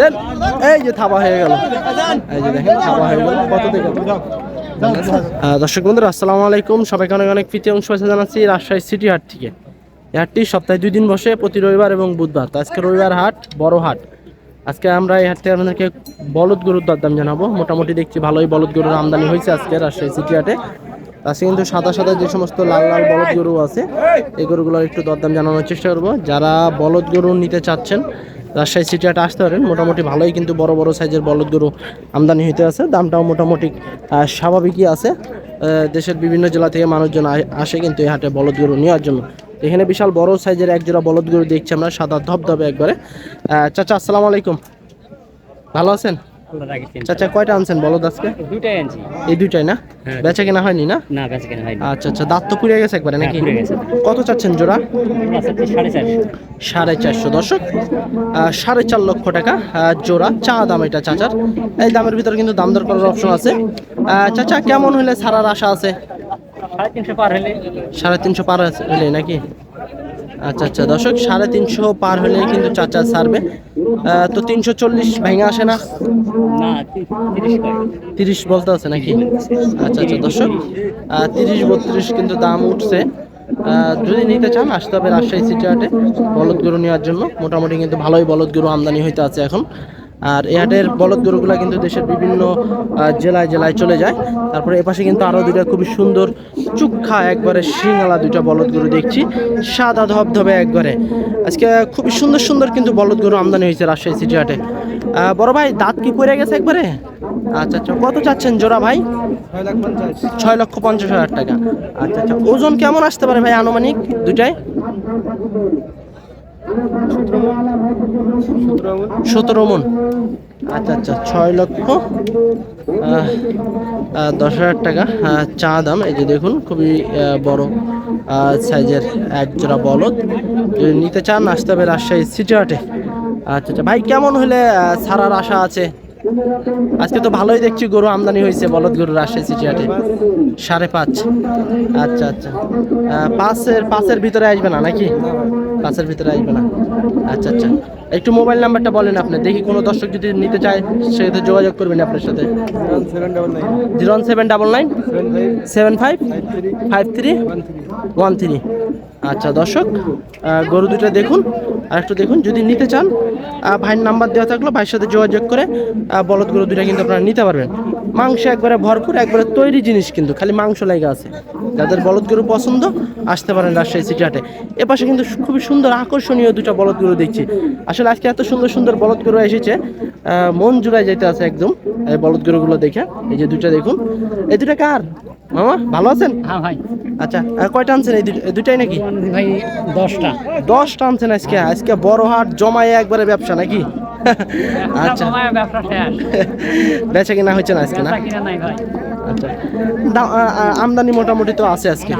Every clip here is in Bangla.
দেন। এই যে থাবা হয়ে গেল। এই যে দেখেন, থাবা হয়ে গেল। কত দর্শক বন্ধুরা, আসসালামু আলাইকুম। সবাইকে অনেক অনেক প্রীতি অংশ শুভেচ্ছা জানাচ্ছি রাজশাহী সিটি হাট থেকে। এই হাটটি সপ্তাহে দুই দিন বসে, প্রতি রবিবার এবং বুধবার। তো আজকে রবিবার হাট, বড় হাট। আজকে আমরা এই হাট থেকে আপনাদেরকে বলদ গরুর দরদাম জানাব। মোটামুটি দেখছি ভালোই বলদ গরুর আমদানি হয়েছে আজকে রাজশাহী সিটি হাটে। আজকে কিন্তু সাদা সাদা যে সমস্ত লাল লাল বলদ গরু আছে, এই গরুগুলোর একটু দরদাম জানানোর চেষ্টা করব। যারা বলদ গরু নিতে চাচ্ছেন রাজশাহী সিটি হাটে আসতে পারেন। মোটামুটি ভালোই কিন্তু বড় বড় সাইজের বলদ গরু আমদানি হইতে আছে। দামটাও মোটামুটি স্বাভাবিকই আছে। দেশের বিভিন্ন জেলা থেকে মানুষজন আসে কিন্তু এই হাটে বলদ গরু নেওয়ার জন্য। এখানে বিশাল বড় সাইজের এক জোড়া বলদ গরু দেখছি আমরা, সাদা ধবধবে একবারে। চাচা, আসসালামু আলাইকুম। ভালো আছেন? চাচা কয়টা আনছেন বলদ আজকে? দুইটাই আনছি। এই দুইটাই না? হ্যাঁ। বেচা কেনা হয়নি না? না বেচা কেনা হয়নি। আচ্ছা আচ্ছা দাঁত তো পুড়ে গেছে একবারে নাকি? হ্যাঁ, গেছে। কত চাচ্ছেন জোড়া? সাড়ে চারশো। দর্শক সাড়ে চার লক্ষ টাকা জোড়া। চা দাম এটা চাচার। এই দামের ভিতরে কিন্তু দাম দর করার অপশন আছে। চাচা কেমন হলে ছাড়ার আশা আছে? সাড়ে তিনশো পার হলে। সাড়ে তিনশো পার হলে নাকি? আচ্ছা আচ্ছা। দর্শক সাড়ে তিনশো পার হলে কিন্তু চাচা ছাড়বে তো তিনশো চল্লিশ ভেঙে আসে না? তিরিশ বলতে আছে নাকি? আচ্ছা আচ্ছা। দর্শক তিরিশ বত্রিশ কিন্তু দাম উঠছে। যদি নিতে চান আসতে হবে রাজশাহী সিটি হাটে বলদ গরু নেওয়ার জন্য। মোটামুটি কিন্তু ভালোই বলদ গরু আমদানি হইতে আছে এখন। আর হাটের বলদ গরুগুলা কিন্তু দেশের বিভিন্ন জেলায় জেলায় চলে যায়। তারপরে এপাশে কিন্তু আরও দুইটা খুবই সুন্দর চুক্ষা একবারে শিঙালা দুইটা বলদ গরু দেখছি। সাদা ধবধবে একবারে। আজকে খুবই সুন্দর সুন্দর কিন্তু বলদ গরু আমদানি হয়েছে রাজশাহী সিটি হাটে। বড় ভাই, দাঁত কি পড়ে গেছে একবারে? আচ্ছা আচ্ছা কত চাচ্ছেন জোড়া ভাই? ছয় লক্ষ পঞ্চাশ হাজার টাকা। আচ্ছা আচ্ছা ওজন কেমন আসতে পারে ভাই আনুমানিক দুটাই সতেরো মন। আচ্ছা আচ্ছা ছয় লক্ষ দশ হাজার টাকা চা দাম। এই যে দেখুন, খুবই বড় সাইজের এক জোড়া বলদ। যদি নিতে চান, আসতে হবে রাজশাহী সিটি হাটে। আচ্ছা আচ্ছা ভাই, কেমন হলে ছাড়ার আশা আছে? আজকে তো ভালোই দেখছি, গরু আমদানি হয়েছে বলদ গরু রাজশাহী সিটি হাটে। সাড়ে পাঁচ। আচ্ছা আচ্ছা পাঁচের পাঁচের ভিতরে আসবে না, নাকি? পাঁচের ভিতরে আসবে না? আচ্ছা আচ্ছা। একটু মোবাইল নাম্বারটা বলেন আপনি, দেখি কোনো দর্শক যদি নিতে চায়, সেক্ষেত্রে যোগাযোগ করবেন আপনার সাথে। Zero one seven double nine, seven five five three, one three. আচ্ছা দর্শক গরু দুটো দেখুন, আর একটু দেখুন, যদি নিতে চান ভাইয়ের নাম্বার দেওয়া থাকল, ভাইয়ের সাথে যোগাযোগ করে বলদ গরু দুটা কিন্তু আপনারা নিতে পারবেন। মাংস একবারে ভরপুর, একবারে তৈরি জিনিস কিন্তু, খালি মাংস লাগা আছে। যাদের বলদ গরু পছন্দ, আসতে পারেন রাজশাহী সিটি হাটে। এপাশে কিন্তু খুবই সুন্দর আকর্ষণীয় দুটো বলদ গরু দেখছি। আসলে আজকে এত সুন্দর সুন্দর বলদ গরু এসেছে মন জুড়ায় যেতে আছে একদম এই বলদ গরুগুলো দেখে। এই যে দুটা দেখুন। এই দুটা কার? মামা ভালো আছেন? হ্যাঁ ভাই। আচ্ছা আর কয়টা আনছেন এই দুটাই নাকি? ভাই দশটা। দশটা আনছেন আজকে। আজকে বড় হাট জমায় একবারে ব্যবসা নাকি? আচ্ছা। বেচা কিনা হচ্ছে না আজকে না? আচ্ছা। আমদানি মোটামুটি তো আছে আজকে।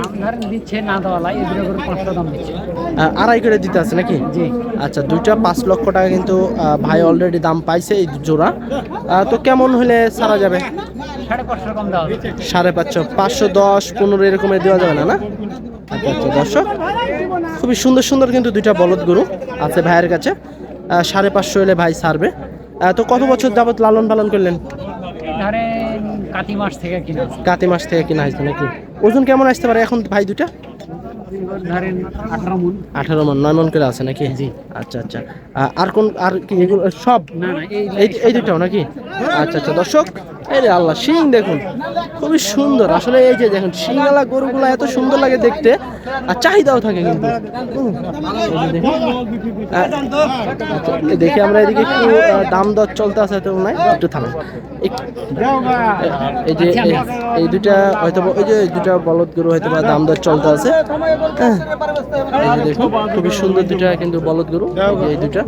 আড়াই করে দিতে আছে নাকি? আচ্ছা দুইটা পাঁচ লক্ষ টাকা কিন্তু ভাই অলরেডি দাম পাইছে এই জোড়া। তো কেমন হলে ছাড়া যাবে? সাড়ে পাঁচশো পাঁচশো দশ পনেরো এরকমের দেওয়া যাবে না না? আচ্ছা আচ্ছা দর্শক খুবই সুন্দর সুন্দর কিন্তু দুইটা বলদ গরু আছে ভাইয়ের কাছে। সাড়ে পাঁচশো এলে ভাই ছাড়বে। তো কত বছর যাবত লালন পালন করলেন? কাতি মাস থেকে কিনা। কাতি মাস থেকে কিনা হয়েছে নাকি? ওজন কেমন আসতে পারে এখন ভাই দুটা আঠারো মন। নয় মন করে আছে নাকি? জি আচ্ছা আচ্ছা। আর কোন আর কি এগুলো সব? এই দুটাও নাকি? আচ্ছা আচ্ছা। দর্শক এই আল্লাহ শিং দেখুন খুবই সুন্দর। আসলে এই যে দেখুন শিংওয়ালা গরুগুলো এত সুন্দর লাগে দেখতে আর চাহিদাও থাকে কিন্তু। আচ্ছা, দেখি আমরা এদিকে একটু দাম দর চলতে আছে তো নাই একটু থামেন এই যে এই- দুটা হয়তো ওই যে দুটা বলদ গরু হয়তো বা দাম দর চলতে আছে। হ্যাঁ দেখুন খুবই সুন্দর দুটা কিন্তু বলদ গরু এই দুটা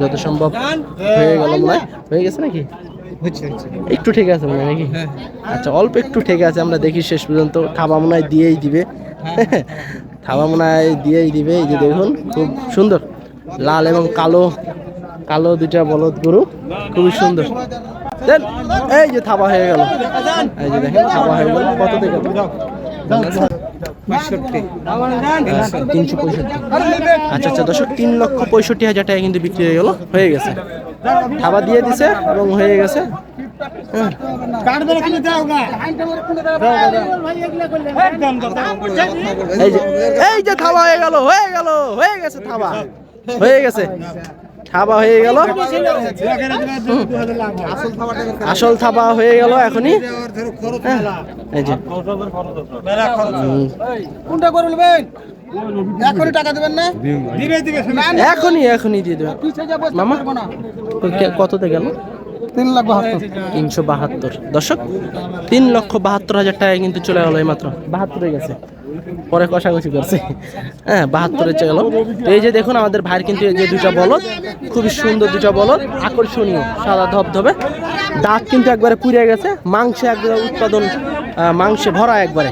যত সম্ভব হয়ে গেল মনে হয়ে গেছে নাকি? একটু ঠিক আছে মনে হয় নাকি? আচ্ছা অল্প একটু ঠিক আছে আমরা দেখি শেষ পর্যন্ত। থাবা মনে হয় দিয়েই দিবে। থাবা মনে হয় দিয়েই দিবে এই যে দেখুন খুব সুন্দর। লাল এবং কালো কালো দুটা বলদ গরু খুবই সুন্দর। দেন এই যে থাবা হয়ে গেল। এই যে দেখেন থাবা হয়ে গেল। কত থেকে তিনশো পঁয়ষট্টি। আচ্ছা আচ্ছা দর্শক তিন লক্ষ পঁয়ষট্টি হাজার টাকা কিন্তু বিক্রি হয়ে গেল হয়ে গেছে। খাবার দিয়ে দিছে এবং হয়ে গেছে। এই যে থাবা হয়ে গেল হয়ে গেল, হয়ে গেছে থাবা হয়ে গেছে। থাবা হয়ে গেল। আসল থাবা হয়ে গেল এখনই। হ্যাঁ, এই যে। কোনটা করে নেবেন? এখনই টাকা দেবেন না? দিবে দিবে এখনই এখনই দিয়ে দেবেন। মামা কততে গেল? তিন লাখ বাহাত্তর। তিনশো বাহাত্তর। দর্শক তিন লক্ষ বাহাত্তর হাজার টাকা কিন্তু চলে গেল এই মাত্র বাহাত্তরে গেছে। পরে কষাকষি করছে। হ্যাঁ বাহাত্তরে চলে গেল এই যে দেখুন আমাদের ভাইয়ের কিন্তু এই যে দুটা বলদ খুবই সুন্দর দুটা বলদ আকর্ষণীয় সাদা ধবধবে। দাঁত কিন্তু একবারে পুড়ে গেছে মাংসে একবারে উৎপাদন মাংসে ভরা একবারে।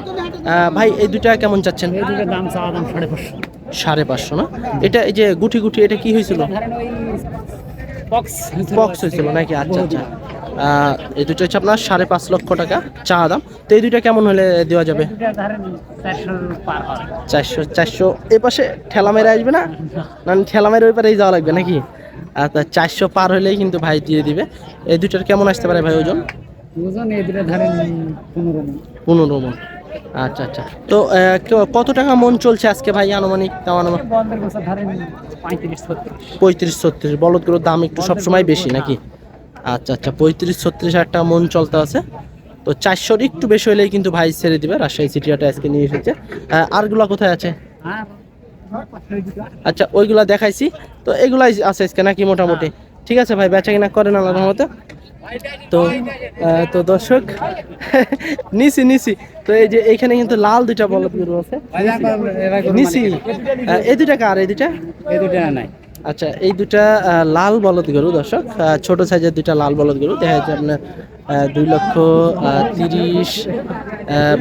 ভাই এই দুটা কেমন চাচ্ছেন? দাম দাম সাড়ে পাঁচশো। সাড়ে পাঁচশো না? এটা এই যে গুটি গুটি এটা কি হয়েছিল? বক্স বক্স হয়েছিল নাকি? আচ্ছা আচ্ছা। এই দুটো হচ্ছে আপনার সাড়ে পাঁচ লক্ষ টাকা চা দাম। তো এই দুইটা কেমন হলে দেওয়া যাবে? চারশো চারশো এ পাশে ঠেলা মেরে আসবে না? না ঠেলা মেরে ওই পারেই যাওয়া লাগবে নাকি? আচ্ছা চারশো পার হলেই কিন্তু ভাই দিয়ে দিবে। এই দুটার কেমন আসতে পারে ভাই ওজন? ওজন এই দুটো ধরেন পনেরো পনেরো মন। আচ্ছা আচ্ছা। তো কত টাকা মন চলছে আজকে ভাই আনুমানিক তাও আনুমানিক? পঁয়ত্রিশ ছত্রিশ। বলদগুলোর দাম একটু সবসময় বেশি নাকি? আচ্ছা আচ্ছা পঁয়ত্রিশ ছত্রিশ টাকা মন চলতে আছে। তো চারশোর একটু বেশি হলেই কিন্তু ভাই ছেড়ে দিবে রাজশাহী সিটিয়াটা আজকে নিয়ে এসেছে। আহ, আরগুলা কোথায় আছে? হ্যাঁ আচ্ছা ওইগুলা দেখাইছি। তো এগুলাই আছে আজকে নাকি মোটামুটি? ঠিক আছে ভাই বেচা কিনা করেন আল্লাহর রহমতে। তো তো দর্শক নিছি নিছি। তো এই যে এখানে কিন্তু লাল দুইটা বলদ গরু আছে। নিছি। এই দুটা কার? এই দুটা এই দুটো নাই। আচ্ছা এই দুটা লাল বলদ গরু দর্শক ছোট সাইজের দুটা লাল বলদ গরু। দেখা যাচ্ছে আপনার দুই লক্ষ তিরিশ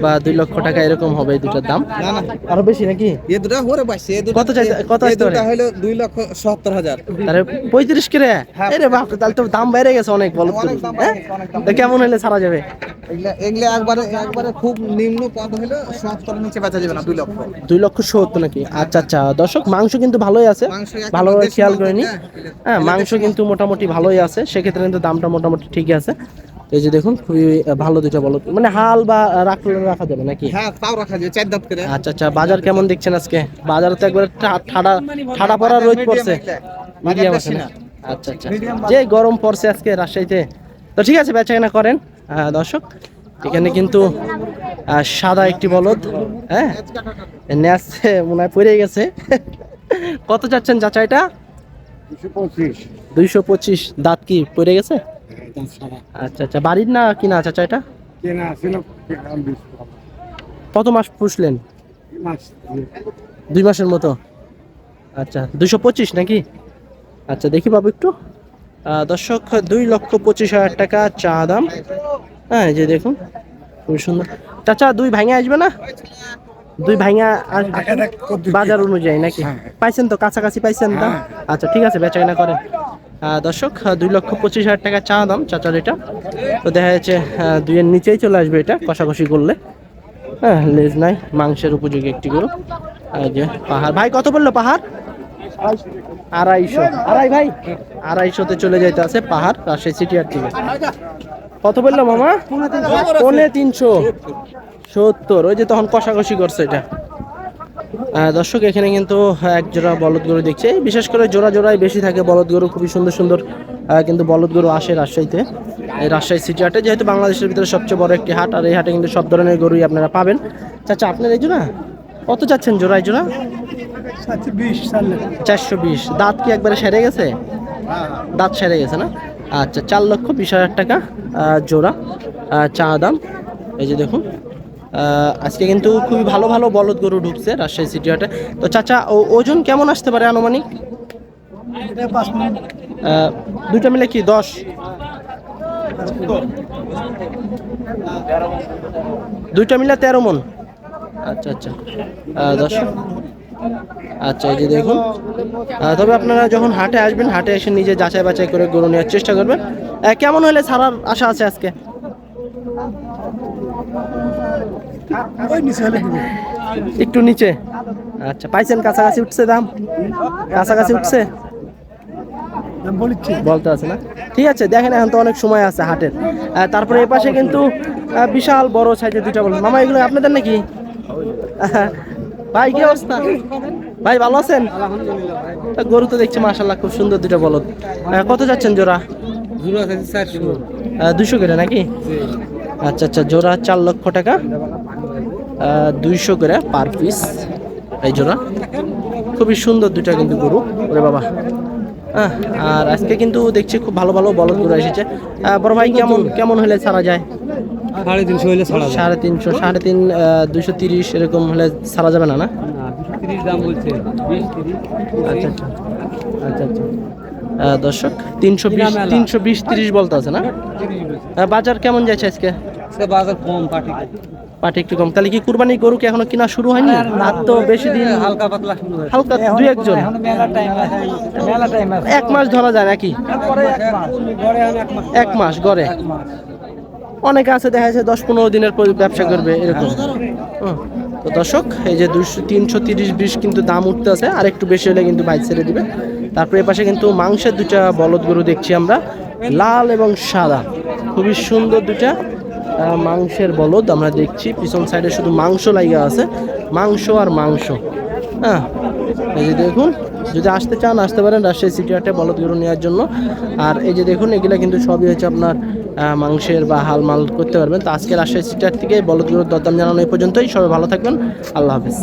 বা দুই লক্ষ টাকা এরকম হবে এই দুটার দাম। না না। আরও বেশি নাকি? এ দুটা হরে পাইছে এ দুটা কত চাইতে- কত আসতে পারে? হলো দুই লক্ষ সত্তর হাজার। তাহলে পঁয়ত্রিশ করে? আরে বাপ তাহলে তো দাম বেড়ে গেছে অনেক হ্যাঁ? তো কেমন হলে ছাড়া যাবে? এগুলা একবারে একবারে খুব নিম্ন পদ হলো সত্তর নিচে বেচা যাবে না দুই লক্ষ। দুই লক্ষ সত্তর নাকি? আচ্ছা আচ্ছা। দর্শক মাংস কিন্তু ভালোই আছে। খেয়াল করিনি। হ্যাঁ। হ্যাঁ মাংস কিন্তু মোটামুটি ভালোই আছে। সেক্ষেত্রে কিন্তু দামটা মোটামুটি ঠিকই আছে। এই যে দেখুন খুবই ভালো দুটো বলো মানে হাল বা রাখলে রাখা যাবে নাকি? হ্যাঁ তাও রাখা যাবে চার দাঁত করে। আচ্ছা আচ্ছা বাজার কেমন দেখছেন আজকে? বাজারে তো একবারে ঠা- ঠাডা ঠাডা পড়া রোদ পড়ছে। মিডিয়াম আছে না? আচ্ছা আচ্ছা যে গরম পড়ছে আজকে রাজশাহীতে। তো ঠিক আছে বেচা কেনা করেন দর্শক। এখানে কিন্তু সাদা একটি বলদ হ্যাঁ? ন্যাস মনে হয় পড়ে গেছে। কত চাচ্ছেন চাচা এটা দুইশো পঁচিশ। দাঁত কি পড়ে গেছে? আচ্ছা আচ্ছা। বাড়ির না কিনা চাচা এটা? কত মাস পুষলেন? দুই মাসের মতো? আচ্ছা দুইশো পঁচিশ নাকি? আচ্ছা দেখি বাবু একটু। দর্শক দুই লক্ষ পঁচিশ হাজার টাকা চা দাম। হ্যাঁ যে দেখুন খুবই সুন্দর। চাচা দুই ভাঙে আসবে না? দুই ভাঙা বাজার অনুযায়ী নাকি? পাইছেন তো কাছাকাছি পাইছেন দাম আচ্ছা ঠিক আছে বেচা কেনা করেন। দর্শক দুই লক্ষ পঁচিশ হাজার টাকা চা দাম চাচার এটা। তো দেখা যাচ্ছে দুইয়ের নিচেই চলে আসবে এটা কষাকষি করলে। হ্যাঁ লেজ নাই মাংসের উপযোগী একটি গরু। যে পাহাড়। ভাই কত বলল পাহাড়? আড়াইশো। আড়াই ভাই? আড়াইশোতে চলে যাইতে আছে পাহাড় রাজশাহী সিটিয়ার থেকে। কত বলল মামা? পৌনে তিনশো। সত্তর। ওই যে তখন কষাকষি করছে এটা। দর্শক, এখানে কিন্তু এক জোড়া বলদ গরু দেখছে। বিশেষ করে জোড়া জোড়াই বেশি থাকে বলদ গরু, খুবই সুন্দর সুন্দর কিন্তু বলদ গরু আসে রাজশাহীতে। এই রাজশাহী সিটি হাটে, যেহেতু বাংলাদেশের ভিতরে সবচেয়ে বড় একটি হাট, আর এই হাটে কিন্তু সব ধরনের গরুই আপনারা পাবেন। চাচা, আপনার এই জোড়া? কত চাচ্ছেন জোড়ায় জোড়া? চারশো বিশ। দাঁত কি একবারে সেরে গেছে? দাঁত সেরে গেছে না? আচ্ছা চার লক্ষ বিশ হাজার টাকা জোড়া চা দাম। এই যে দেখুন আজকে কিন্তু খুবই ভালো ভালো বলদ গরু ঢুকছে রাজশাহী সিটি হাটে। তো চাচা ও- ওজন কেমন আসতে পারে আনুমানিক? দুইটা মিলে কি দশ? দুইটা মিলে তেরো মন। আচ্ছা আচ্ছা। দশ আচ্ছা এই যে দেখুন। তবে আপনারা যখন হাটে আসবেন হাটে এসে নিজে যাচাই বাছাই করে গরু নেওয়ার চেষ্টা করবেন। কেমন হলে ছাড়ার আশা আছে আজকে? একটু নিচে? আচ্ছা পাইছেন কাছাকাছি উঠছে দাম? কাছাকাছি উঠছে? বলতে আছে না? ঠিক আছে দেখেন এখন তো অনেক সময় আছে হাটের। তারপরে এই পাশে কিন্তু বিশাল বড় সাইজের দুইটা বল মামা এগুলো আপনাদের নাকি? ভাই কি অবস্থা? ভাই ভালো আছেন? গরু তো দেখছি মাশাল্লাহ খুব সুন্দর দুইটা বলদ। কত যাচ্ছেন জোড়া? দুশো করে নাকি? আচ্ছা আচ্ছা জোড়া চার লক্ষ টাকা। দুইশো করে পার পিস। এই জোড়া। খুবই সুন্দর দুইটা কিন্তু গরু। ওরে বাবা। হ্যাঁ আর আজকে কিন্তু দেখছি খুব ভালো ভালো বলদ গরু এসেছে। বড় ভাই কেমন কেমন হলে ছাড়া যায়? সাড়ে তিনশো ছাড়া সাড়ে তিনশো সাড়ে তিন দুইশো তিরিশ এরকম হলে ছাড়া যাবে না না? দাম বলছে। আচ্ছা আচ্ছা। আচ্ছা আচ্ছা। দর্শক তিনশো বিশ তিনশো বিশ তিরিশ বলতে আছে না? বাজার কেমন যাচ্ছে আজকে? বাজার কম পাটি পাটি একটু কম। তাহলে কি কুরবানি গরু কি এখনও কিনা শুরু হয়নি? আর তো বেশি দিন হালকা পাতলা হালকা দুই একজন। এক মাস ধরা যায় নাকি? এক মাস। গড়ে অনেকে আছে দেখা যাচ্ছে দশ পনেরো দিনের পর ব্যবসা করবে এরকম। তো দর্শক এই যে দুশো তিনশো তিরিশ বিশ কিন্তু দাম উঠতে আছে আর একটু বেশি হলে কিন্তু বাইক ছেড়ে দিবে। তারপরে পাশে কিন্তু মাংসের দুটা বলদ গরু দেখছি আমরা। লাল এবং সাদা। খুবই সুন্দর দুটা মাংসের বলদ আমরা দেখছি। পিছন সাইডে শুধু মাংস লাগিয়ে আছে। মাংস আর মাংস। হ্যাঁ এই যে দেখুন, যদি আসতে চান, আসতে পারেন রাজশাহী সিটি হাটে বলদ গরু নেওয়ার জন্য। আর এই যে দেখুন, এগুলা কিন্তু সবই হচ্ছে আপনার মাংসের বা হাল মাল করতে পারবেন। তো আজকে রাজশাহী সিটি হাট থেকে বলদ গরুর দরদাম জানানো এই পর্যন্তই। সবাই ভালো থাকবেন। আল্লাহ হাফিজ।